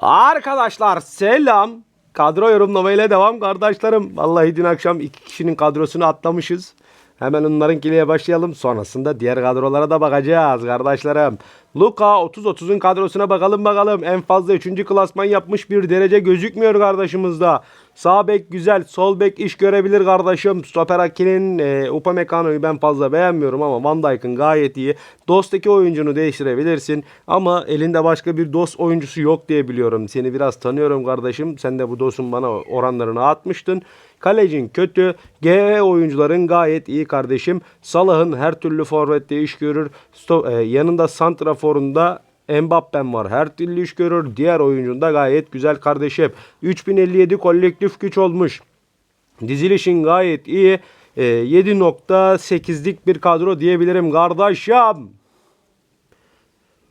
Arkadaşlar selam. Kadro yorumlamayla devam kardeşlerim. Vallahi dün akşam iki kişinin kadrosunu atlamışız. Hemen onlarınkiyle başlayalım. Sonrasında diğer kadrolara da bakacağız kardeşlerim. Luka 30-30'un kadrosuna bakalım bakalım. En fazla 3. klasman yapmış bir derece gözükmüyor kardeşimizde. Sağ bek güzel, sol bek iş görebilir kardeşim. Stoper Aki'nin e, Upamecano'yu ben fazla beğenmiyorum ama Van Dijk'ın gayet iyi. Dost'taki oyuncunu değiştirebilirsin ama elinde başka bir Dost oyuncusu yok diye biliyorum. Seni biraz tanıyorum kardeşim. Sen de bu Dost'un bana oranlarını atmıştın. Kalecin kötü. GE oyuncuların gayet iyi kardeşim. Salah'ın her türlü forvette iş görür. Sto- e, yanında Santrafor'unda Mbappe'm var. Her türlü iş görür. Diğer oyuncun da gayet güzel kardeşim. 3057 kolektif güç olmuş. Dizilişin gayet iyi. E, 7.8'lik bir kadro diyebilirim kardeşim.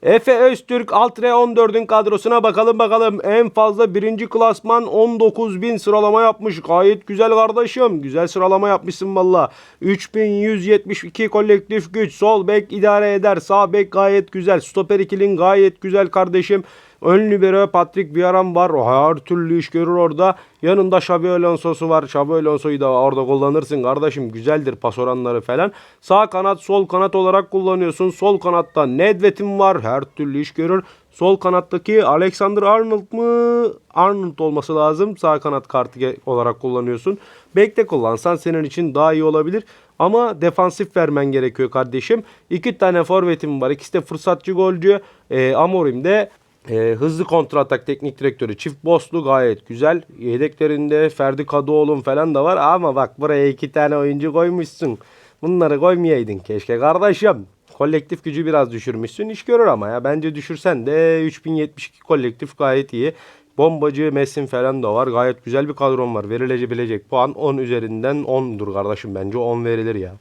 Efe Öztürk Altre 14'ün kadrosuna bakalım bakalım. En fazla birinci klasman 19.000 sıralama yapmış. Gayet güzel kardeşim. Güzel sıralama yapmışsın valla. 3172 kolektif güç. Sol bek idare eder. Sağ bek gayet güzel. Stoper ikilin gayet güzel kardeşim. Ön libero Patrick Vieira var. Her türlü iş görür orada. Yanında Xabi Alonso'su var. Xabi Alonso'yu da orada kullanırsın kardeşim. Güzeldir pas oranları falan. Sağ kanat sol kanat olarak kullanıyorsun. Sol kanatta Nedved'in var. Her türlü iş görür. Sol kanattaki Alexander Arnold mı? Arnold olması lazım. Sağ kanat kartı olarak kullanıyorsun. Bekte kullansan senin için daha iyi olabilir. Ama defansif vermen gerekiyor kardeşim. İki tane forvetim var. İkisi de fırsatçı golcü. Ee, Amorim de e, hızlı kontratak teknik direktörü çift boslu gayet güzel. Yedeklerinde Ferdi Kadıoğlu'nun falan da var. Ama bak buraya iki tane oyuncu koymuşsun. Bunları koymayaydın keşke kardeşim. Kolektif gücü biraz düşürmüşsün. iş görür ama ya. Bence düşürsen de 3072 kolektif gayet iyi. Bombacı, Messin falan da var. Gayet güzel bir kadron var. Verilebilecek puan 10 üzerinden 10'dur kardeşim. Bence 10 verilir ya.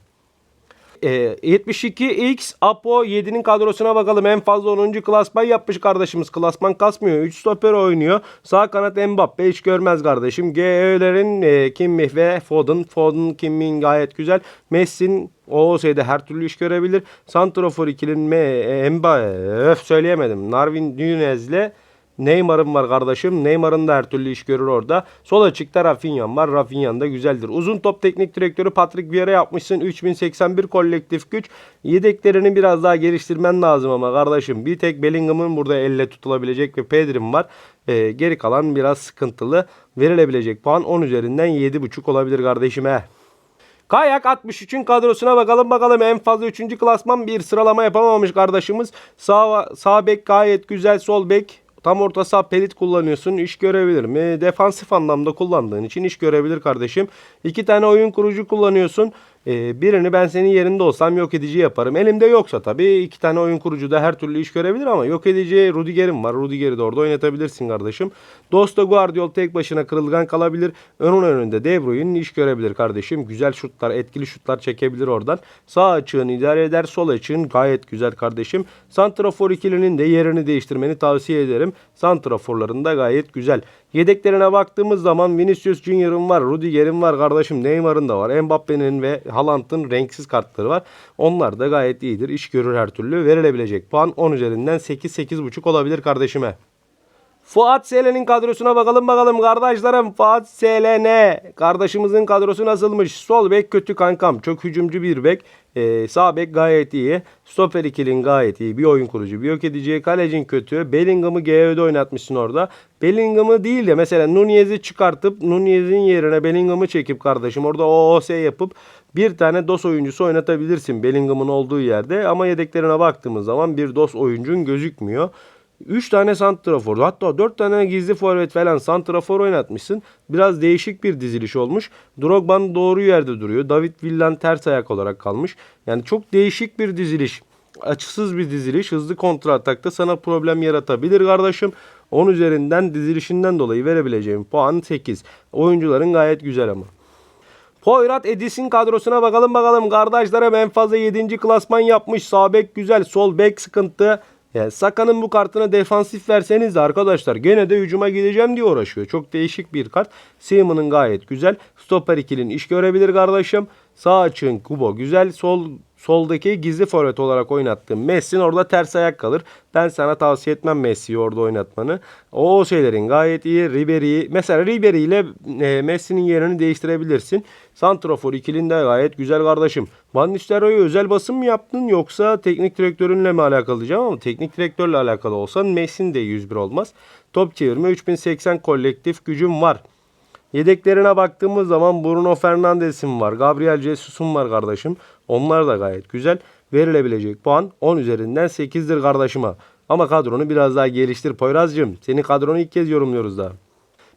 E, 72X Apo 7'nin kadrosuna bakalım. En fazla 10. klasman yapmış kardeşimiz. Klasman kasmıyor. 3 stoper oynuyor. Sağ kanat Mbappe hiç görmez kardeşim. GE'lerin e, Kimmich ve Foden. Foden, Kimmich gayet güzel. Messi'nin o olsaydı her türlü iş görebilir. Santrafor ikilinin e, Mbappe öf söyleyemedim. Narvin Nunez'le Neymar'ın var kardeşim. Neymar'ın da her türlü iş görür orada. Sol açıkta Rafinha'm var. Rafinha'm da güzeldir. Uzun top teknik direktörü Patrick Vieira yapmışsın. 3081 kolektif güç. Yedeklerini biraz daha geliştirmen lazım ama kardeşim. Bir tek Bellingham'ın burada elle tutulabilecek ve Pedri'm var. Ee, geri kalan biraz sıkıntılı. Verilebilecek puan 10 üzerinden 7.5 olabilir kardeşim he. Kayak 63'ün kadrosuna bakalım bakalım en fazla 3. klasman bir sıralama yapamamış kardeşimiz. Sağ, sağ bek gayet güzel sol bek Tam orta saha pelit kullanıyorsun. iş görebilir mi? Defansif anlamda kullandığın için iş görebilir kardeşim. İki tane oyun kurucu kullanıyorsun. Ee, birini ben senin yerinde olsam yok edici yaparım. Elimde yoksa tabii iki tane oyun kurucu da her türlü iş görebilir ama yok edici Rudiger'im var. Rudiger'i de orada oynatabilirsin kardeşim. Dosto Guardiol tek başına kırılgan kalabilir. Önün önünde De Bruyne iş görebilir kardeşim. Güzel şutlar, etkili şutlar çekebilir oradan. Sağ açığını idare eder. Sol açığın gayet güzel kardeşim. Santrafor ikilinin de yerini değiştirmeni tavsiye ederim. Santraforların da gayet güzel. Yedeklerine baktığımız zaman Vinicius Junior'ın var, Rudiger'in var kardeşim, Neymar'ın da var, Mbappe'nin ve Haaland'ın renksiz kartları var. Onlar da gayet iyidir. İş görür her türlü. Verilebilecek puan 10 üzerinden 8-8.5 olabilir kardeşime. Fuat Selen'in kadrosuna bakalım bakalım kardeşlerim. Fuat Selen kardeşimizin kadrosu nasılmış? Sol bek kötü kankam. Çok hücumcu bir bek. Ee, sağ bek gayet iyi. Stoper ikilin gayet iyi. Bir oyun kurucu. Bir yok edici. Kalecin kötü. Bellingham'ı GEO'da oynatmışsın orada. Bellingham'ı değil de mesela Nunez'i çıkartıp Nunez'in yerine Bellingham'ı çekip kardeşim orada OOS yapıp bir tane DOS oyuncusu oynatabilirsin Bellingham'ın olduğu yerde. Ama yedeklerine baktığımız zaman bir DOS oyuncun gözükmüyor. 3 tane santrafor hatta 4 tane gizli forvet falan santrafor oynatmışsın. Biraz değişik bir diziliş olmuş. Drogba'nın doğru yerde duruyor. David Villan ters ayak olarak kalmış. Yani çok değişik bir diziliş. Açısız bir diziliş. Hızlı kontra atakta sana problem yaratabilir kardeşim. 10 üzerinden dizilişinden dolayı verebileceğim puan 8. Oyuncuların gayet güzel ama. Poyrat Edis'in kadrosuna bakalım bakalım. Kardeşlerim en fazla 7. klasman yapmış. Sağ bek güzel. Sol bek sıkıntı. Yani Saka'nın bu kartına defansif verseniz de arkadaşlar gene de hücuma gideceğim diye uğraşıyor. Çok değişik bir kart. Seaman'ın gayet güzel. Stoper ikilin iş görebilir kardeşim. Sağ açığın Kubo güzel. Sol soldaki gizli forvet olarak oynattığım Messi'nin orada ters ayak kalır. Ben sana tavsiye etmem Messi'yi orada oynatmanı. O şeylerin gayet iyi. Ribery'i mesela Ribery ile e, Messi'nin yerini değiştirebilirsin. Santrafor ikilinde gayet güzel kardeşim. Van Nistelrooy'a özel basım mı yaptın yoksa teknik direktörünle mi alakalı diyeceğim ama teknik direktörle alakalı olsan Messi'nin de 101 olmaz. Top çevirme 3080 kolektif gücüm var. Yedeklerine baktığımız zaman Bruno Fernandes'in var. Gabriel Jesus'un var kardeşim. Onlar da gayet güzel. Verilebilecek puan 10 üzerinden 8'dir kardeşime. Ama kadronu biraz daha geliştir Poyraz'cığım. Senin kadronu ilk kez yorumluyoruz daha.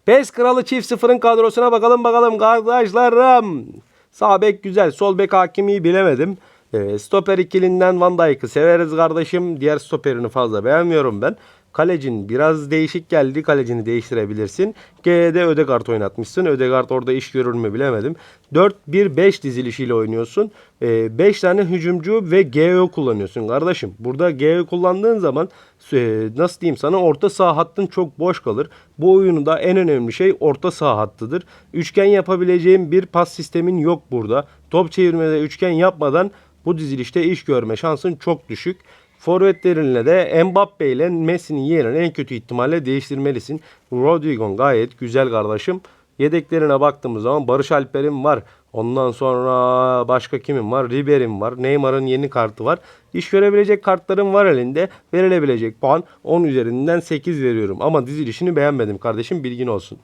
PES Kralı Çift Sıfır'ın kadrosuna bakalım bakalım kardeşlerim. Sağ bek güzel. Sol bek hakimiyi bilemedim. Ee, stoper ikilinden Van Dijk'ı severiz kardeşim. Diğer stoperini fazla beğenmiyorum ben. Kalecin biraz değişik geldi. Kalecini değiştirebilirsin. G'de Ödegard oynatmışsın. Ödegard orada iş görür mü bilemedim. 4-1-5 dizilişiyle oynuyorsun. 5 tane hücumcu ve GÖ kullanıyorsun kardeşim. Burada GÖ kullandığın zaman e, nasıl diyeyim sana orta saha hattın çok boş kalır. Bu oyunu da en önemli şey orta saha hattıdır. Üçgen yapabileceğim bir pas sistemin yok burada. Top çevirmede üçgen yapmadan bu dizilişte iş görme şansın çok düşük. Forvetlerinle de Mbappe ile Messi'nin yerini en kötü ihtimalle değiştirmelisin. Rodrigo gayet güzel kardeşim. Yedeklerine baktığımız zaman Barış Alper'in var. Ondan sonra başka kimin var? Ribery'in var. Neymar'ın yeni kartı var. İş görebilecek kartların var elinde. Verilebilecek puan 10 üzerinden 8 veriyorum. Ama dizilişini beğenmedim kardeşim bilgin olsun.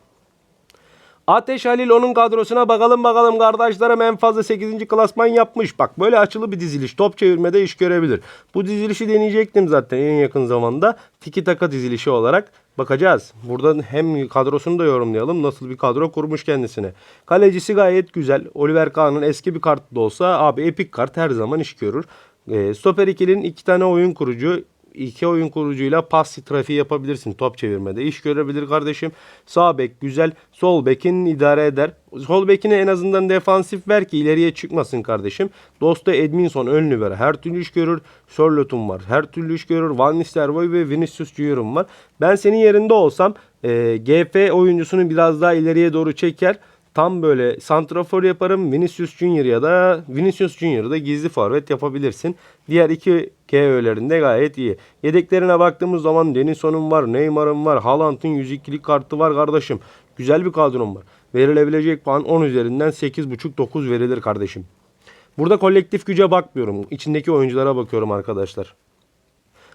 Ateş Halil onun kadrosuna bakalım bakalım kardeşlerim en fazla 8. klasman yapmış. Bak böyle açılı bir diziliş. Top çevirmede iş görebilir. Bu dizilişi deneyecektim zaten en yakın zamanda. Tiki taka dizilişi olarak bakacağız. Buradan hem kadrosunu da yorumlayalım. Nasıl bir kadro kurmuş kendisine. Kalecisi gayet güzel. Oliver Kahn'ın eski bir kartı da olsa abi epik kart her zaman iş görür. E, Stoper 2'nin iki tane oyun kurucu iki oyun kurucuyla pas trafiği yapabilirsin top çevirmede. İş görebilir kardeşim. Sağ bek güzel. Sol bekin idare eder. Sol bekine en azından defansif ver ki ileriye çıkmasın kardeşim. Dosta Edminson ön libero her türlü iş görür. Sörlot'un var. Her türlü iş görür. Van Nistelrooy ve Vinicius Junior'um var. Ben senin yerinde olsam e, GF oyuncusunu biraz daha ileriye doğru çeker tam böyle santrafor yaparım. Vinicius Junior ya da Vinicius Junior'ı da gizli forvet yapabilirsin. Diğer iki KÖ'lerinde gayet iyi. Yedeklerine baktığımız zaman Denison'un var, Neymar'ın var, Haaland'ın 102'lik kartı var kardeşim. Güzel bir kadron var. Verilebilecek puan 10 üzerinden 8.5-9 verilir kardeşim. Burada kolektif güce bakmıyorum. İçindeki oyunculara bakıyorum arkadaşlar.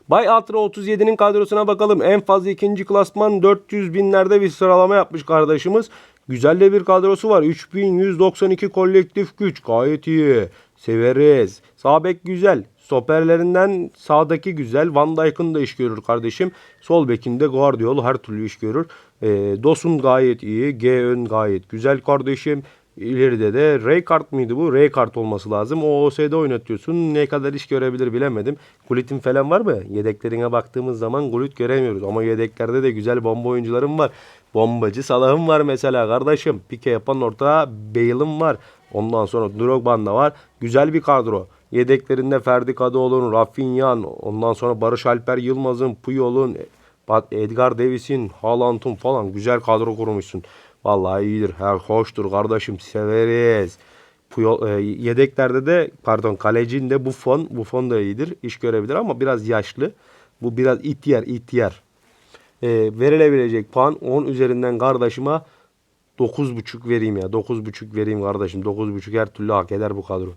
Bay Atra 37'nin kadrosuna bakalım. En fazla ikinci klasman 400 binlerde bir sıralama yapmış kardeşimiz. Güzel de bir kadrosu var. 3192 kolektif güç. Gayet iyi. Severiz. Sağ bek güzel. Stoperlerinden sağdaki güzel. Van Dijk'ın da iş görür kardeşim. Sol bekinde Guardiola her türlü iş görür. E, Dosun gayet iyi. G ön gayet güzel kardeşim. İleride de Raykart mıydı bu? Raykart olması lazım. O OS'de oynatıyorsun. Ne kadar iş görebilir bilemedim. Gulit'in falan var mı? Yedeklerine baktığımız zaman Gulit göremiyoruz. Ama yedeklerde de güzel bomba oyuncularım var. Bombacı Salah'ım var mesela kardeşim. Pike yapan orta Bale'ım var. Ondan sonra Drogba'nın da var. Güzel bir kadro. Yedeklerinde Ferdi Kadıoğlu'nun, Rafinha'nın, ondan sonra Barış Alper Yılmaz'ın, Puyol'un, Edgar Davis'in, Haaland'ın falan güzel kadro kurmuşsun. Vallahi iyidir. Her hoştur kardeşim. Severiz. Puyol, e, yedeklerde de pardon kalecinde Buffon. Buffon da iyidir. İş görebilir ama biraz yaşlı. Bu biraz ihtiyar ihtiyar. E, verilebilecek puan 10 üzerinden kardeşime 9.5 vereyim ya. 9.5 vereyim kardeşim. 9.5 her türlü hak eder bu kadro.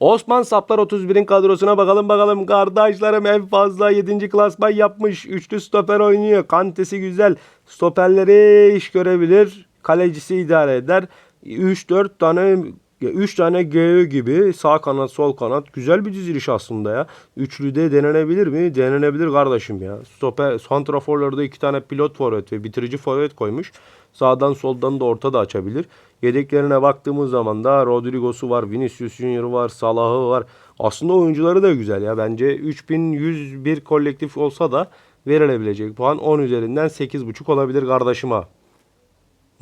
Osman Saplar 31'in kadrosuna bakalım bakalım. Kardeşlerim en fazla 7. klasman yapmış. Üçlü stoper oynuyor. Kantesi güzel. Stoperleri iş görebilir. Kalecisi idare eder. 3-4 tane 3 tane GÖ gibi sağ kanat sol kanat güzel bir diziliş aslında ya. Üçlü de denenebilir mi? Denenebilir kardeşim ya. Stoper santraforlarda iki tane pilot forvet ve bitirici forvet koymuş. Sağdan soldan da orta da açabilir. Yedeklerine baktığımız zaman da Rodrigo'su var, Vinicius Junior var, Salah'ı var. Aslında oyuncuları da güzel ya. Bence 3101 kolektif olsa da verilebilecek puan 10 üzerinden 8.5 olabilir kardeşime.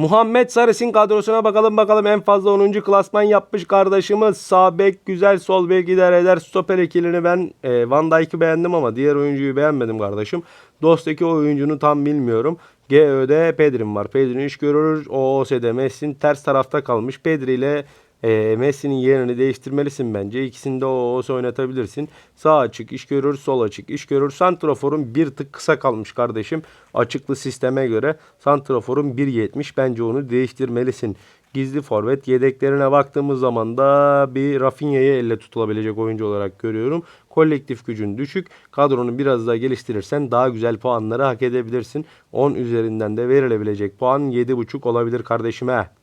Muhammed Sarıs'ın kadrosuna bakalım bakalım en fazla 10. klasman yapmış kardeşimiz. Sağ bek güzel, sol bek idare eder. Stoper ikilini ben e, Van Dijk'ı beğendim ama diğer oyuncuyu beğenmedim kardeşim. Dost'taki oyuncunu tam bilmiyorum. GÖ'de Pedri'm var. Pedri iş görür. OOS'de Messi'nin ters tarafta kalmış. Pedri ile E, Messi'nin yerini değiştirmelisin bence. İkisini de o olsa oynatabilirsin. Sağ açık iş görür, sol açık iş görür. Santrafor'un bir tık kısa kalmış kardeşim. Açıklı sisteme göre Santrafor'un 1.70 bence onu değiştirmelisin. Gizli forvet yedeklerine baktığımız zaman da bir Rafinha'yı elle tutulabilecek oyuncu olarak görüyorum. Kolektif gücün düşük. Kadronu biraz daha geliştirirsen daha güzel puanları hak edebilirsin. 10 üzerinden de verilebilecek puan 7.5 olabilir kardeşime.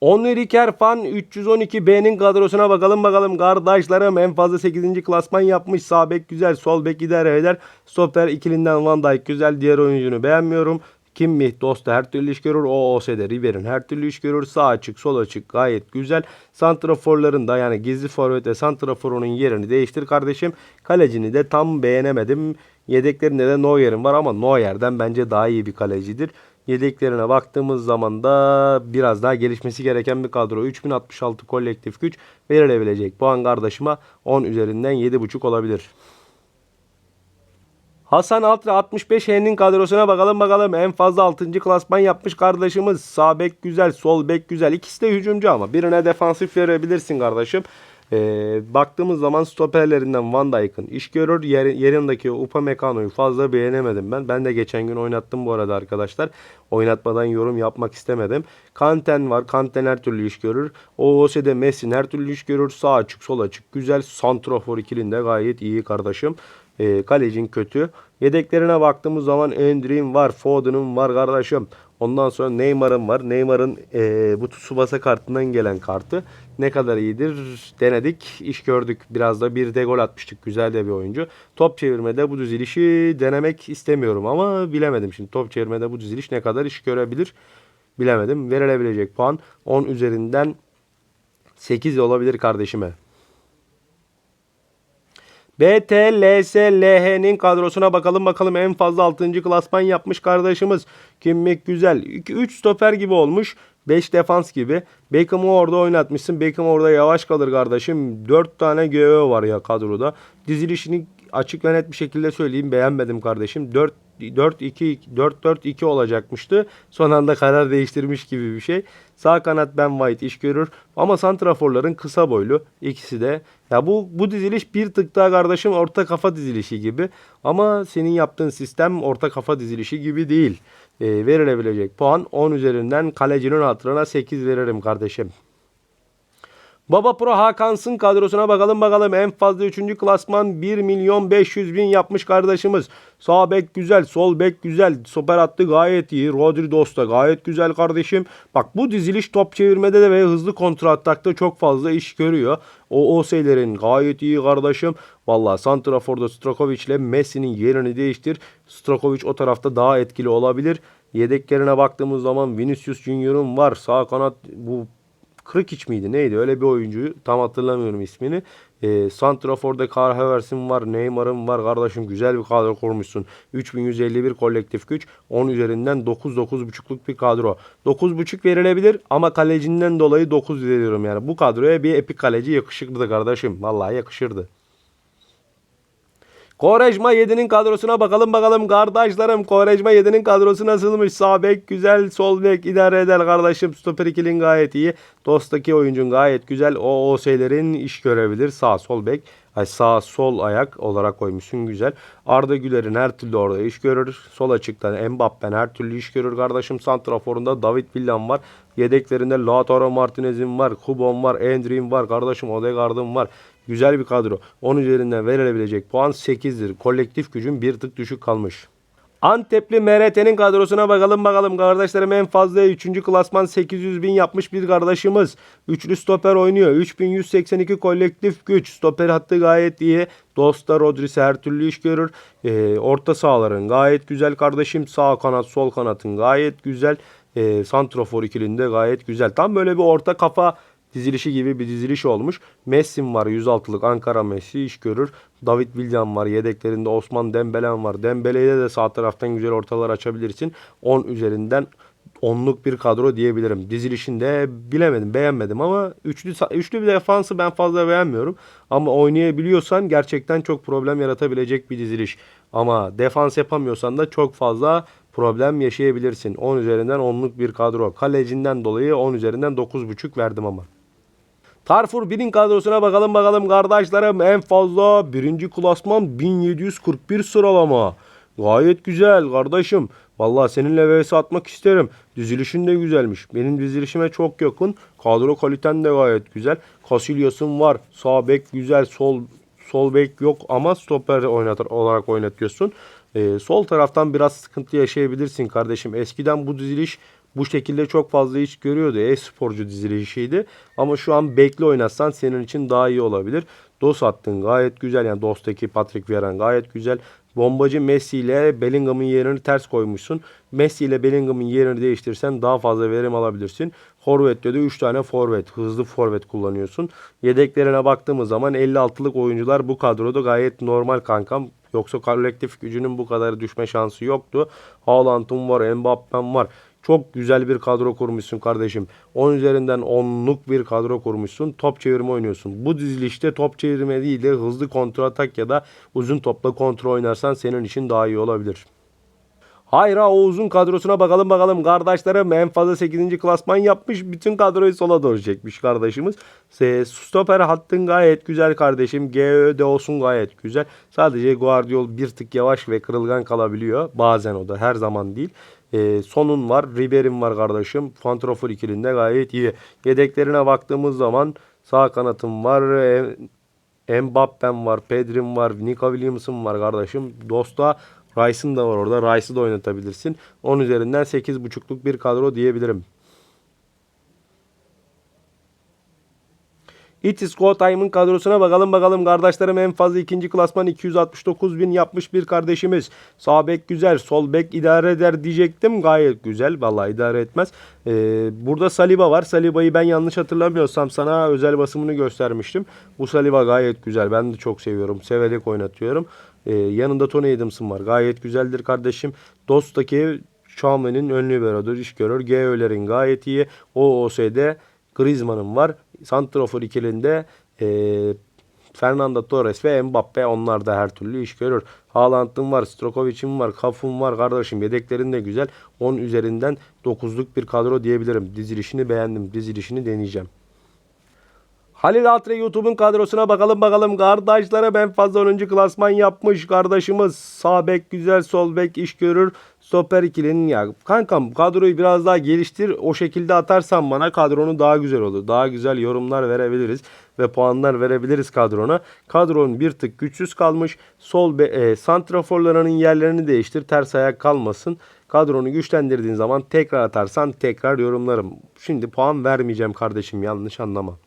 Onur Kerfan 312B'nin kadrosuna bakalım bakalım kardeşlerim en fazla 8. klasman yapmış sağ bek güzel sol bek idare eder stoper ikilinden Van Dijk güzel diğer oyuncunu beğenmiyorum Kimmih Dost her türlü iş görür. OOS'de River'in her türlü iş görür. Sağ açık, sol açık gayet güzel. Santraforların da yani gizli forvet ve santraforunun yerini değiştir kardeşim. Kalecini de tam beğenemedim. Yedeklerinde de Neuer'in var ama Neuer'den bence daha iyi bir kalecidir. Yedeklerine baktığımız zaman da biraz daha gelişmesi gereken bir kadro. 3066 kolektif güç verilebilecek puan kardeşime 10 üzerinden 7.5 olabilir. Hasan Altra 65 H'nin kadrosuna bakalım bakalım. En fazla 6. klasman yapmış kardeşimiz. Sağ bek güzel, sol bek güzel. İkisi de hücumcu ama birine defansif verebilirsin kardeşim. Ee, baktığımız zaman stoperlerinden Van Dijk'ın iş görür. Yer, yerindeki Upamecano'yu fazla beğenemedim ben. Ben de geçen gün oynattım bu arada arkadaşlar. Oynatmadan yorum yapmak istemedim. Kanten var. Kanten her türlü iş görür. OOS'de Messi her türlü iş görür. Sağ açık, sol açık. Güzel. Santrofor ikilinde gayet iyi kardeşim. E, kalecin kötü. Yedeklerine baktığımız zaman Endri'nin var, Foden'ın var kardeşim. Ondan sonra Neymar'ın var. Neymar'ın e, bu Tsubasa kartından gelen kartı. Ne kadar iyidir denedik. iş gördük. Biraz da bir de gol atmıştık. Güzel de bir oyuncu. Top çevirmede bu dizilişi denemek istemiyorum ama bilemedim. Şimdi top çevirmede bu diziliş ne kadar iş görebilir bilemedim. Verilebilecek puan 10 üzerinden 8 olabilir kardeşime. BTLSLH'nin kadrosuna bakalım bakalım en fazla 6. klasman yapmış kardeşimiz. Kimmik güzel. 3 stoper gibi olmuş. 5 defans gibi. Beckham'ı orada oynatmışsın. Beckham orada yavaş kalır kardeşim. 4 tane GÖ var ya kadroda. Dizilişini açık ve net bir şekilde söyleyeyim. Beğenmedim kardeşim. 4 4-2 4-4-2 olacakmıştı. Son anda karar değiştirmiş gibi bir şey. Sağ kanat Ben White iş görür. Ama santraforların kısa boylu. ikisi de. Ya bu bu diziliş bir tık daha kardeşim orta kafa dizilişi gibi. Ama senin yaptığın sistem orta kafa dizilişi gibi değil. E, verilebilecek puan 10 üzerinden kalecinin hatırına 8 veririm kardeşim. Baba Pro Hakans'ın kadrosuna bakalım bakalım. En fazla 3. klasman 1 milyon 500 bin yapmış kardeşimiz. Sağ bek güzel, sol bek güzel. Stoper attı gayet iyi. Rodri Dosta gayet güzel kardeşim. Bak bu diziliş top çevirmede de ve hızlı kontra atakta çok fazla iş görüyor. O OS'lerin gayet iyi kardeşim. Valla Santrafor'da Strakovic ile Messi'nin yerini değiştir. Strakovic o tarafta daha etkili olabilir. Yedeklerine baktığımız zaman Vinicius Junior'un var. Sağ kanat bu Krikic miydi neydi öyle bir oyuncuyu tam hatırlamıyorum ismini. E, Santrafor'da Karl Havertz'in var, Neymar'ın var kardeşim güzel bir kadro kurmuşsun. 3151 kolektif güç 10 üzerinden 9-9.5'luk bir kadro. 9.5 verilebilir ama kalecinden dolayı 9 veriyorum yani. Bu kadroya bir epik kaleci yakışırdı kardeşim. Vallahi yakışırdı. Korejma 7'nin kadrosuna bakalım bakalım kardeşlerim. Korejma 7'nin kadrosu nasılmış? Sağ bek güzel, sol bek idare eder kardeşim. Stoper ikilin gayet iyi. Dost'taki oyuncun gayet güzel. O o şeylerin iş görebilir. Sağ sol bek. Ay sağ sol ayak olarak koymuşsun güzel. Arda Güler'in her türlü orada iş görür. Sol açıktan Mbappe'n her türlü iş görür kardeşim. Santrafor'unda David Villan var. Yedeklerinde Lautaro Martinez'in var. Kubon var. Endri'in var. Kardeşim Odegaard'ın var. Güzel bir kadro. 10 üzerinden verilebilecek puan 8'dir. Kolektif gücün bir tık düşük kalmış. Antepli MRT'nin kadrosuna bakalım bakalım kardeşlerim en fazla 3. klasman 800 bin yapmış bir kardeşimiz. Üçlü stoper oynuyor. 3182 kolektif güç. Stoper hattı gayet iyi. Dosta Rodris her türlü iş görür. Ee, orta sahaların gayet güzel kardeşim. Sağ kanat sol kanatın gayet güzel. Ee, Santrofor ikilinde gayet güzel. Tam böyle bir orta kafa dizilişi gibi bir diziliş olmuş. Messi'm var 106'lık Ankara Messi iş görür. David Villan var yedeklerinde Osman Dembelen var. Dembele'ye de sağ taraftan güzel ortalar açabilirsin. 10 üzerinden onluk bir kadro diyebilirim. Dizilişinde bilemedim, beğenmedim ama üçlü üçlü bir defansı ben fazla beğenmiyorum. Ama oynayabiliyorsan gerçekten çok problem yaratabilecek bir diziliş. Ama defans yapamıyorsan da çok fazla problem yaşayabilirsin. 10 üzerinden onluk bir kadro. Kalecinden dolayı 10 üzerinden 9.5 verdim ama. Carrefour 1'in kadrosuna bakalım bakalım kardeşlerim. En fazla birinci klasman 1741 sıralama. Gayet güzel kardeşim. Vallahi seninle vs atmak isterim. Dizilişin de güzelmiş. Benim dizilişime çok yakın. Kadro kaliten de gayet güzel. Casillas'ın var. Sağ bek güzel. Sol sol bek yok ama stoper oynatır olarak oynatıyorsun. Ee, sol taraftan biraz sıkıntı yaşayabilirsin kardeşim. Eskiden bu diziliş bu şekilde çok fazla iş görüyordu. E-sporcu dizilişiydi. Ama şu an bekli oynatsan senin için daha iyi olabilir. DOS attın gayet güzel. Yani DOS'taki Patrick Vieira gayet güzel. Bombacı Messi ile Bellingham'ın yerini ters koymuşsun. Messi ile Bellingham'ın yerini değiştirsen daha fazla verim alabilirsin. Forvet'te de 3 tane forvet, hızlı forvet kullanıyorsun. Yedeklerine baktığımız zaman 56'lık oyuncular bu kadroda gayet normal kankam. Yoksa kolektif gücünün bu kadar düşme şansı yoktu. Haaland'ın var, Mbappe'm var. Çok güzel bir kadro kurmuşsun kardeşim. 10 üzerinden 10'luk bir kadro kurmuşsun. Top çevirme oynuyorsun. Bu dizilişte top çevirme değil de hızlı kontrol atak ya da uzun topla kontrol oynarsan senin için daha iyi olabilir. Hayır ha o uzun kadrosuna bakalım bakalım. Kardeşlerim en fazla 8. klasman yapmış. Bütün kadroyu sola doğru çekmiş kardeşimiz. Stoper hattın gayet güzel kardeşim. GÖ de olsun gayet güzel. Sadece Guardiol bir tık yavaş ve kırılgan kalabiliyor. Bazen o da her zaman değil. E, sonun var. Ribery'in var kardeşim. Fantrofor ikilinde gayet iyi. Yedeklerine baktığımız zaman sağ kanatım var. E, Mbappe'm var, Pedri'm var, Nico Williams'ım var kardeşim. Dosta Rice'ın da var orada. Rice'ı da oynatabilirsin. 10 üzerinden 8.5'luk bir kadro diyebilirim. Itis Time'ın kadrosuna bakalım bakalım kardeşlerim en fazla ikinci klasman 269 bin yapmış bir kardeşimiz. Sağ bek güzel sol bek idare eder diyecektim gayet güzel vallahi idare etmez. Ee, burada Saliba var Saliba'yı ben yanlış hatırlamıyorsam sana özel basımını göstermiştim. Bu Saliba gayet güzel ben de çok seviyorum severek oynatıyorum. Ee, yanında Tony Adams'ın var gayet güzeldir kardeşim. Dost'taki Chaumet'in ön liberodur iş görür. GÖ'lerin gayet iyi. OOS'de Griezmann'ın var. Santrafor ikilinde e, Fernando Torres ve Mbappe onlar da her türlü iş görür. Haaland'ın var, Strokovic'in var, Kafun var kardeşim. Yedeklerin de güzel. 10 üzerinden 9'luk bir kadro diyebilirim. Dizilişini beğendim. Dizilişini deneyeceğim. Halil Atre YouTube'un kadrosuna bakalım bakalım. Kardeşlere en fazla 10. klasman yapmış kardeşimiz. Sağ bek güzel, sol bek iş görür. Stoper ikilinin ya. Kankam kadroyu biraz daha geliştir. O şekilde atarsan bana kadronu daha güzel olur. Daha güzel yorumlar verebiliriz ve puanlar verebiliriz kadrona. Kadronun bir tık güçsüz kalmış. Sol be, e, santraforlarının yerlerini değiştir. Ters ayak kalmasın. Kadronu güçlendirdiğin zaman tekrar atarsan tekrar yorumlarım. Şimdi puan vermeyeceğim kardeşim yanlış anlama.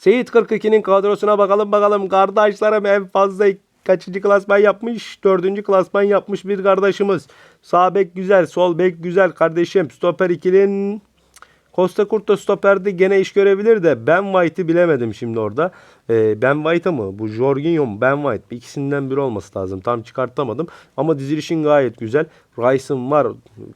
Seyit 42'nin kadrosuna bakalım bakalım. Kardeşlerim en fazla kaçıncı klasman yapmış? Dördüncü klasman yapmış bir kardeşimiz. Sağ bek güzel, sol bek güzel kardeşim. Stoper ikilin Costa Curta stoperde gene iş görebilir de Ben White'ı bilemedim şimdi orada. Ee, ben White'a mı? Bu Jorginho mu? Ben White. İkisinden biri olması lazım. Tam çıkartamadım. Ama dizilişin gayet güzel. Rice'ın var.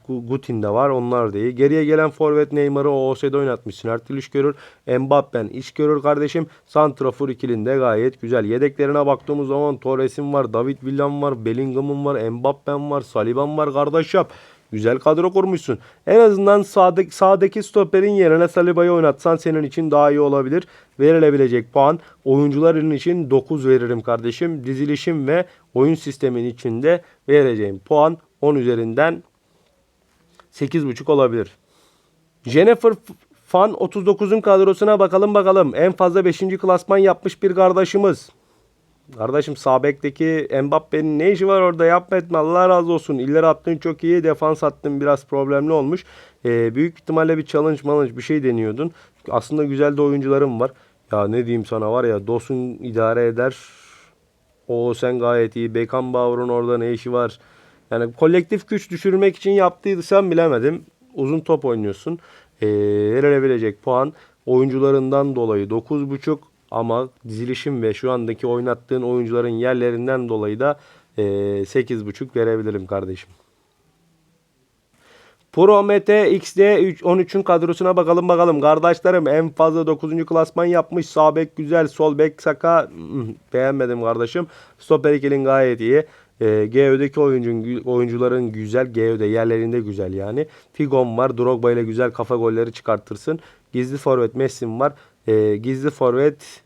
Gutin de var. Onlar da. Geriye gelen forvet Neymar'ı OOS'de oynatmışsın. Her türlü iş görür. Mbappe'n iş görür kardeşim. Santrafor ikilinde gayet güzel. Yedeklerine baktığımız zaman Torres'in var. David Villam var. Bellingham'ın var. Mbappe'n var. Saliba'm var kardeşim. Güzel kadro kurmuşsun. En azından sağdaki, sağdaki stoperin yerine Saliba'yı oynatsan senin için daha iyi olabilir. Verilebilecek puan oyuncuların için 9 veririm kardeşim. Dizilişim ve oyun sistemin içinde vereceğim puan 10 üzerinden 8.5 olabilir. Jennifer Fan 39'un kadrosuna bakalım bakalım. En fazla 5. klasman yapmış bir kardeşimiz. Kardeşim Sabek'teki Mbappe'nin ne işi var orada yapma etme Allah razı olsun. İleri attığın çok iyi defans attığın biraz problemli olmuş. Ee, büyük ihtimalle bir challenge malınç bir şey deniyordun. Aslında güzel de oyuncularım var. Ya ne diyeyim sana var ya Dosun idare eder. O sen gayet iyi. Beckenbauer'un orada ne işi var? Yani kolektif güç düşürmek için yaptıysam bilemedim. Uzun top oynuyorsun. Ee, verilebilecek puan oyuncularından dolayı 9.5 ama dizilişim ve şu andaki oynattığın oyuncuların yerlerinden dolayı da e, 8.5 verebilirim kardeşim. Pro MT XD 13'ün kadrosuna bakalım bakalım. Kardeşlerim en fazla 9. klasman yapmış. Sağ bek güzel, sol bek saka beğenmedim kardeşim. Stoper ikilin gayet iyi. E, GÖ'deki oyuncun, oyuncuların güzel. GÖ'de yerlerinde güzel yani. Figon var. Drogba ile güzel kafa golleri çıkartırsın. Gizli forvet Messi'm var. Ee, gizli forvet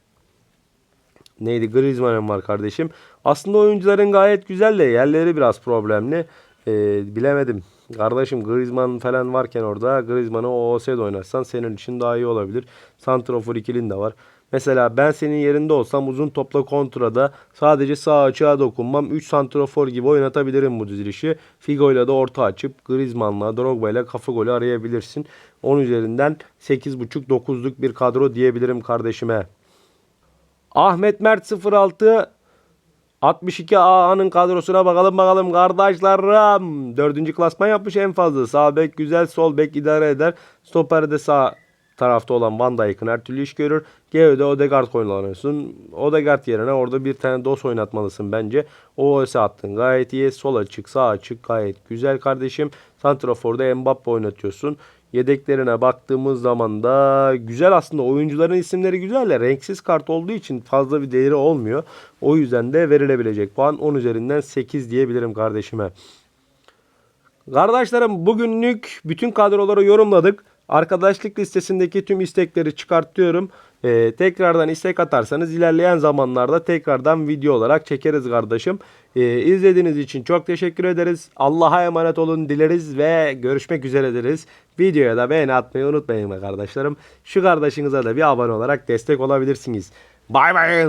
neydi Griezmann'ın var kardeşim. Aslında oyuncuların gayet güzel de yerleri biraz problemli. Ee, bilemedim. Kardeşim Griezmann falan varken orada Griezmann'ı OOS'de oynatsan senin için daha iyi olabilir. Santrafor ikilin de var. Mesela ben senin yerinde olsam uzun topla kontrada sadece sağ açığa dokunmam. 3 santrafor gibi oynatabilirim bu dizilişi. Figo ile de orta açıp Griezmann'la Drogba ile kafa golü arayabilirsin. 10 üzerinden 8.5-9'luk bir kadro diyebilirim kardeşime. Ahmet Mert 06 62 AA'nın kadrosuna bakalım bakalım kardeşlerim. Dördüncü klasman yapmış en fazla. Sağ bek güzel, sol bek idare eder. Stoperde sağ tarafta olan Van Dijk'ın her türlü iş görür. Geo'da Odegaard kullanıyorsun. Odegaard yerine orada bir tane dos oynatmalısın bence. OOS attın gayet iyi. Sol açık, sağ açık gayet güzel kardeşim. Santrafor'da Mbappe oynatıyorsun. Yedeklerine baktığımız zaman da güzel aslında oyuncuların isimleri güzel de renksiz kart olduğu için fazla bir değeri olmuyor. O yüzden de verilebilecek puan 10 üzerinden 8 diyebilirim kardeşime. Kardeşlerim bugünlük bütün kadroları yorumladık. Arkadaşlık listesindeki tüm istekleri çıkartıyorum. Ee, tekrardan istek atarsanız ilerleyen zamanlarda tekrardan video olarak çekeriz kardeşim. Ee, izlediğiniz için çok teşekkür ederiz. Allah'a emanet olun dileriz ve görüşmek üzere deriz. Videoya da beğeni atmayı unutmayın be kardeşlerim. Şu kardeşinize de bir abone olarak destek olabilirsiniz. Bay bay.